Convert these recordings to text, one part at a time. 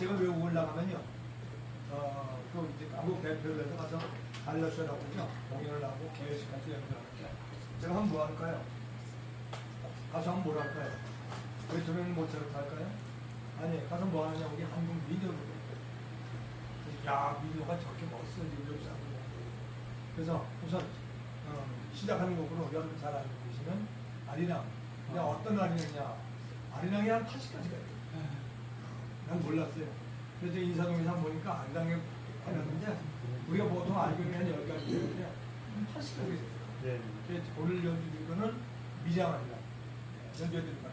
제가 외국 올라가면요. 어, 그 이제 한국 대표를 해서 가서 달러쇼라고 요. 공연을 하고 기회식 같은 연주하는데 제가 하면 뭐 할까요? 가서 하면 뭘 할까요? 베토벤 모차르트 할까요? 아니 가서 뭐 하느냐 우리 한국 미디어로 야 미디어가 저렇게 멋있어 리뷰를 하고 그래서 우선 어, 시작하는 곡으로 여러분 잘 알고 계시는 아리랑 근데 어떤 아리랑이냐 아리랑이 한 80까지가 있어요 난 몰랐어요. 그래서 인사동에서 보니까 아리랑에 해놨는데 우리가 보통 알고 있는 한 10가지 되는데 한 80까지 있어요. 네. 오늘 연주드릴 거는 미장 아리랑 연주해드리도록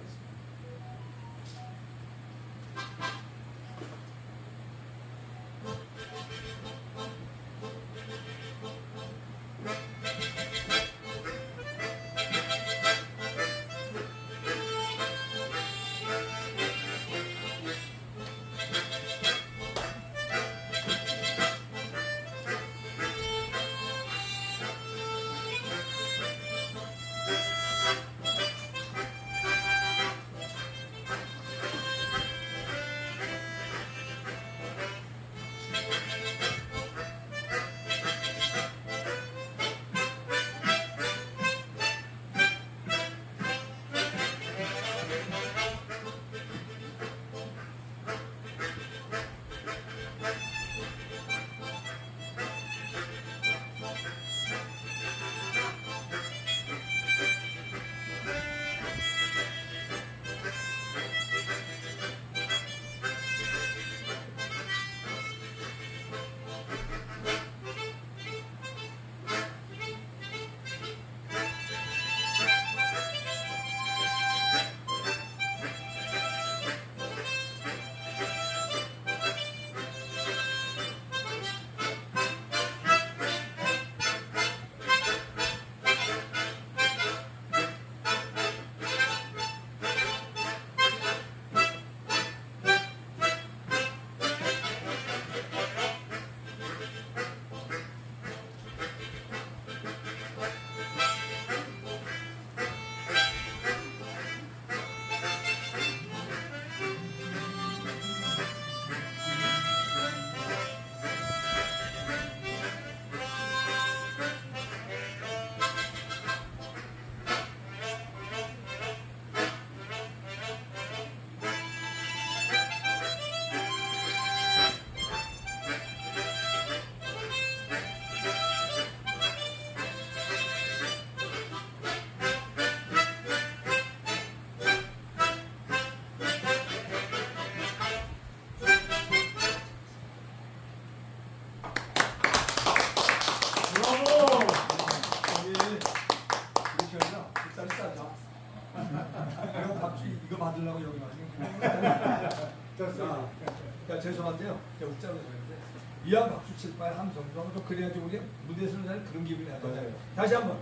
이왕 박수 칠 바에 함성도 좀 그래야지 우리 무대에서 는 그런 기분이 나요. 맞아요. 다시 한 번.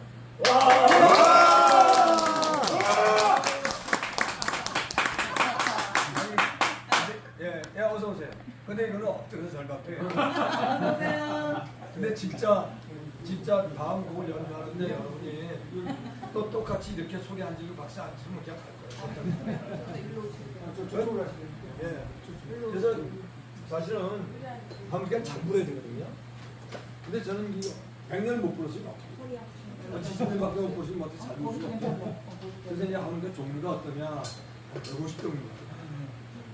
예, 예, 어서 오세요. 근데 이거는 엎드려서 잘 받고요. 근데 진짜 진짜 다음 곡을 연주하는데 여러분이 또 똑같이 이렇게 소리 안 지르고 박수 안 치면 그냥 갈 거예요. 저쪽으로 하시면 예. 그래서 사실은 하면 장불해야 되거든요. 근데 저는 이 백년을 못 불었어요. 어떻게. 70년밖에 못 보시면 어떻게 잘 부를 수가 없죠. 그래서 이제 하는데 종류가 어떠냐. 150종류가.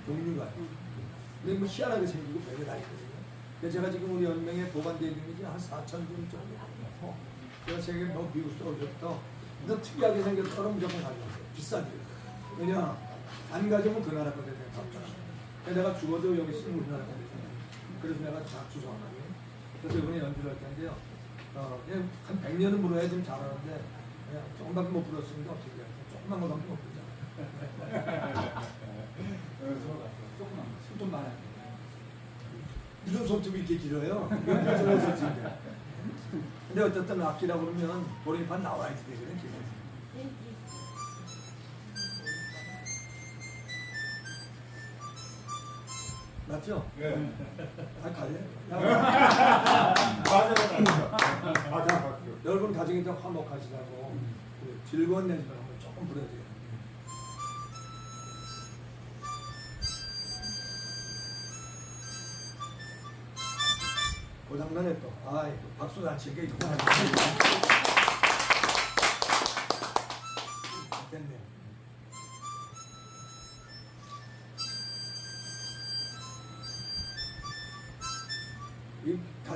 종류가. 근데 뭐 희한하게 생기고 별게 다 있거든요. 근데 제가 지금 우리 연맹에 보관되어 있는 게 한 4천 종 정도. 제가 세계 뭐 미국 서울부터 너 특이하게 그럼 무조건 가져왔어요. 비싸죠. 왜냐 안 가져오면 그 나라 거거든요. 내가 죽어도 여기 쓰는 우리나라. 그래서 내가 다 주소한 거예요. 그래서 이번에 연주를 할 텐데요. 어, 그냥 한 100년은 불어야 좀 잘하는데 그냥 조금밖에 못 불었으니까 어떻게 해요. 조금만 거밖에 못 불잖아. 조금만 손좀 많아요. 무슨 손톱이 이렇게 길어요? 근데 어쨌든 악기라고 그러면 보리판 나와야지 되거든. 기본 맞죠? 예. 아, 가래? 맞아요. 아, 여러분 가정에 좀 화목하시라고 그 즐거운 내지만 한번 조금 불러드려요. 그 고장난에 또, 아 박수 다 칠게. 됐네요.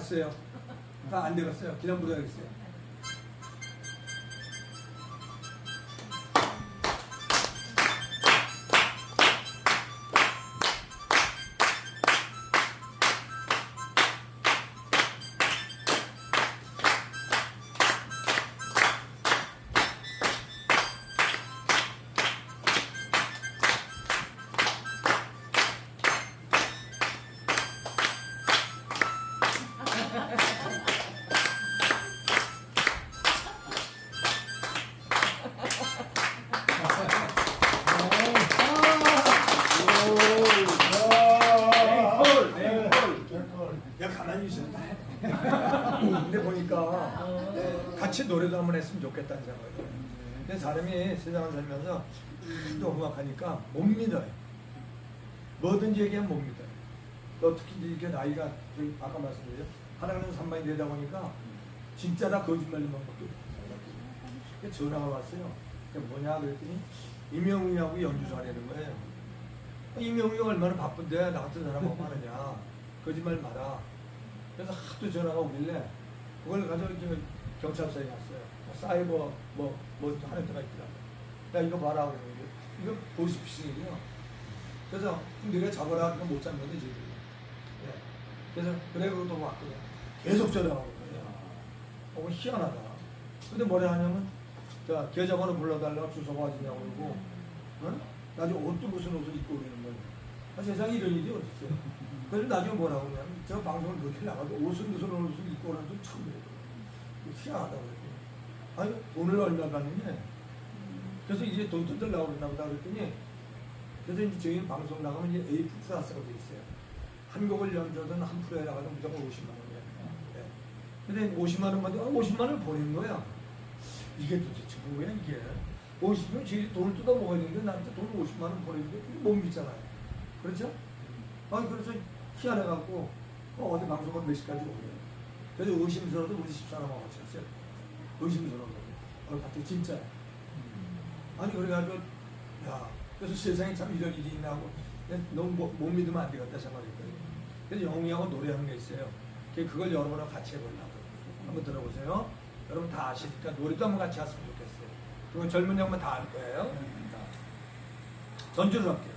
갔어요. 다 안 되겠어요. 기념 부려야겠어요. 가만히 있었다. 근데 보니까 같이 노래도 한번 했으면 좋겠다는 생각이 들어요. 근데 사람이 세상을 살면서 또 험악하니까 못 믿어요. 뭐든지 얘기하면 못 믿어요. 또 특히 이렇게 나이가 좀 아까 말씀드렸죠. 하나는 산만이 되다 보니까 진짜다 먹게 돼요. 전화가 왔어요. 뭐냐 그랬더니 이명웅이하고 연주소 하려는 거예요. 이명웅이 얼마나 바쁜데 나 같은 사람하고 하느냐. 거짓말 마라. 그래서 하도 전화가 오길래 그걸 가지고 경찰서에 갔어요. 뭐 사이버 뭐, 뭐 하는 데가 있더라고. 야 이거 봐라. 이거 보이스피싱이에요. 그래서 네가 잡아라. 그거 못 잡는데 지금. 예. 그래서 그래 그러고 왔거든. 계속 전화가 오는 거예요. 어, 희한하다. 근데 뭐라 하냐면 자 계좌번호 불러달라고 주소가 어디냐고 그러고 어? 나중에 옷도 무슨 옷을 입고 오는 거예요. 아, 세상에 이런 일이 어딨어요. 그래서 나중에 뭐라고 그러냐면 저 방송을 그렇게 나가도 옷은 무슨 옷을 입고 오는 건 처음 그래요. 희한하다고 그랬더니 아니 돈을 얼마 받느냐 그래서 이제 돈 뜯으려고 그러나 보다 그랬더니 그래서 이제 저희 방송 나가면 이제 A 플러스가 돼 있어요. 한 곡을 연주하든 한 프로에 나가도 무조건 50만 원이에요. 네. 근데 50만 원 받고 아, 50만 원을 보낸 거야. 이게 도대체 뭐야 이게? 50만 제일 돈을 뜯어 먹어야 되는데 나한테 돈 50만 원 보내는데 이거 못 믿잖아요. 그렇죠? 아니 그래서 희한해갖고 어, 어디 방송은 몇 시까지 오래요. 그래서 의심스러워도 우리 집사람하고 같이 갔어요. 의심스러워. 어, 봤더니 진짜야. 아니 그래가지고 야 그래서 세상에 참 이런 일이 있나 하고 너무 못, 못 믿으면 안 되겠다 생각했거든요. 그래서 영웅이하고 노래하는 게 있어요. 그걸 여러분하고 같이 해보려고 한번 들어보세요. 여러분 다 아시니까 노래도 한번 같이 했으면 좋겠어요. 그건 젊은 양반 다 알 거예요. 자, 전주를 할게요.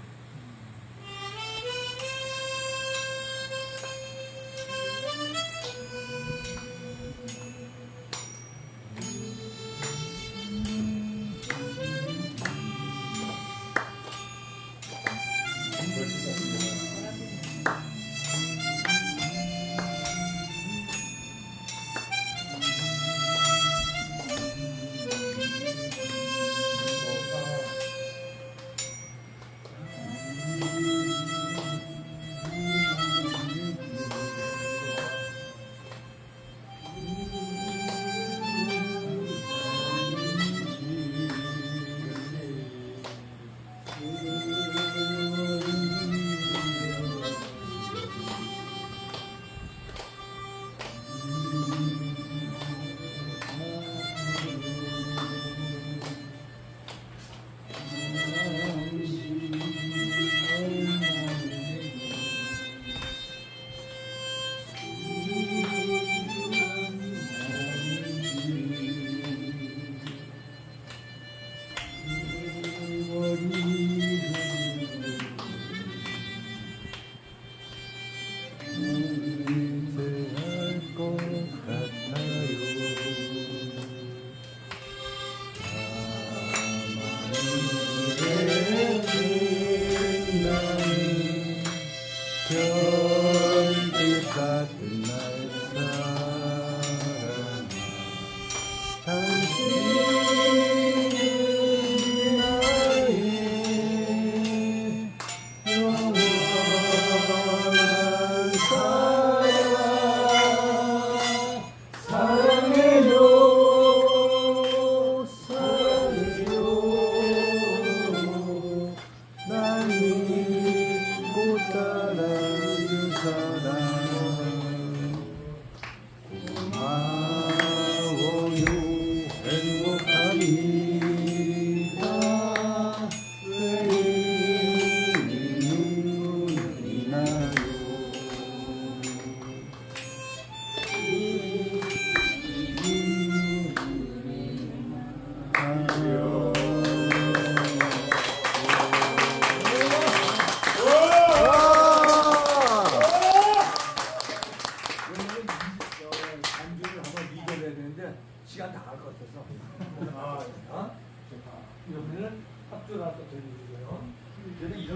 Hallelujah.